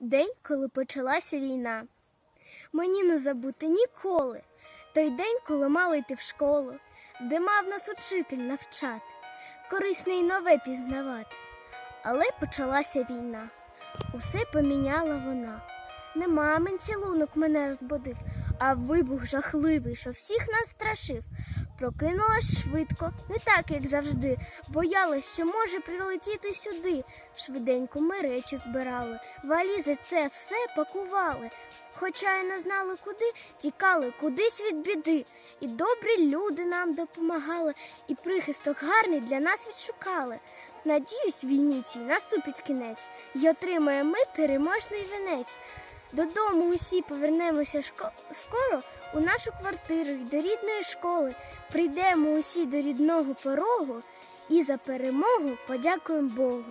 День, коли почалася війна. Мені не забути ніколи. Той день, коли мали йти в школу, де мав нас учитель навчати, корисне й нове пізнавати. Але почалася війна. Усе поміняла вона. Не мамин цілунок мене розбудив, а вибух жахливий, що всіх нас страшив. Прокинулась швидко, не так, як завжди. Боялась, що може прилетіти сюди. Швиденько ми речі збирали, валізи це все пакували. Хоча й не знали куди, тікали кудись від біди. І добрі люди нам допомагали, і прихисток гарний для нас відшукали. Надіюсь, війні цій наступить кінець, і отримаємо ми переможний вінець. Додому усі повернемося шко- скоро у нашу квартиру й до рідної школи. Прийдемо усі до рідного порогу і за перемогу подякуємо Богу.